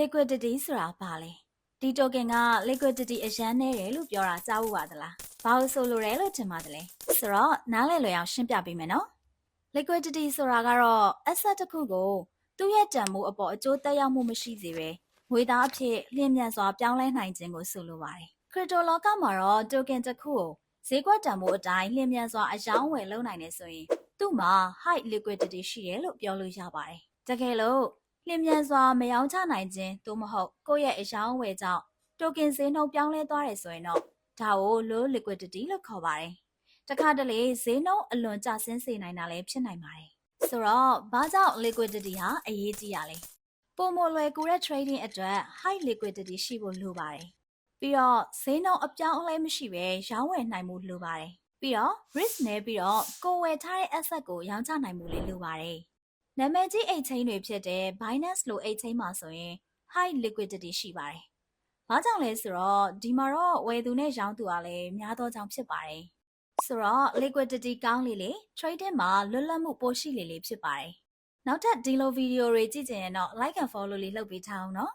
liquidity ဆိုတာဘာလဲဒီ token က liquidity အရန်နေတယ်လို့ပြောတာကြားဖို့ပါသလားဘာလို့ဆိုလိုတယ်လို့ထင်ပါတယ်လဲဆိုတော့နားလည်လွယ်အောင်ရှင်းပြပေးမယ်နော် liquidity ဆိုတာကတော့ asset တစ်ခုကိုသူ့ရဲ့တန်ဖိုးအပေါ်အကျိုးသက်ရောက်မှုမရှိစေပဲငွေသားအဖြစ်လျင်မြန်စွာပြောင်းလဲနိုင်ခြင်းကိုဆိုလိုပါတယ် crypto လောကမှာတော့ token တစ်ခုကိုဈေးကွက်တန်ဖိုးအတိုင်းလျင်မြန်စွာအယောင်းဝယ်လုပ်နိုင်နေဆိုရင်သူ့မှာ high liquidity ရှိတယ်လို့ပြောလို့ရပါတယ်တကယ်လို့ လျင်မြန်စွာမယောင်းချနိုင်ခြင်းသို့မဟုတ်ကိုယ့်ရဲ့အယောင်းဝယ်ကြောင့် token ဈေးနှုန်းပြောင်းလဲသွားတယ်ဆိုရင်တော့ဒါကို low liquidity လို့ခေါ်ပါတယ်တခါတလေဈေးနှုန်းအလွန်ကျဆင်းစေနိုင်တာလည်းဖြစ်နိုင်ပါတယ်ဆိုတော့ဘာကြောင့် liquidity ဟာအရေးကြီးရလဲပုံမလွယ်ကူတဲ့ trading အတွက် high liquidity ရှိဖို့လိုပါတယ်ပြီးတော့ဈေးနှုန်းအပြောင်းအလဲမရှိဘဲရောင်းဝယ်နိုင်မှုလိုပါတယ်ပြီးတော့ risk နဲ့ပြီးတော့ကိုယ်ဝယ်ထားတဲ့ asset ကိုရောင်းချနိုင်မှုလေးလိုပါတယ် နာမည်ကြီးအိတ်ချင်းတွေဖြစ်တဲ့ Binance လိုအိတ်ချင်းမှာဆိုရင် high liquidity ရှိပါတယ်။ဘာကြောင့်လဲဆိုတော့ဒီမှာတော့ဝယ်သူနဲ့ရောင်းသူကလည်းများသောကြောင့်ဖြစ်ပါတယ်။ဆိုတော့ liquidity ကောင်းလေလေ trading မှာလွတ်လပ်မှုပိုရှိလေလေဖြစ်ပါတယ်။နောက်ထပ်ဒီလိုဗီဒီယိုတွေကြည့်ကြရင်တော့ like and follow လေးလုပ်ပေးထားအောင်နော်။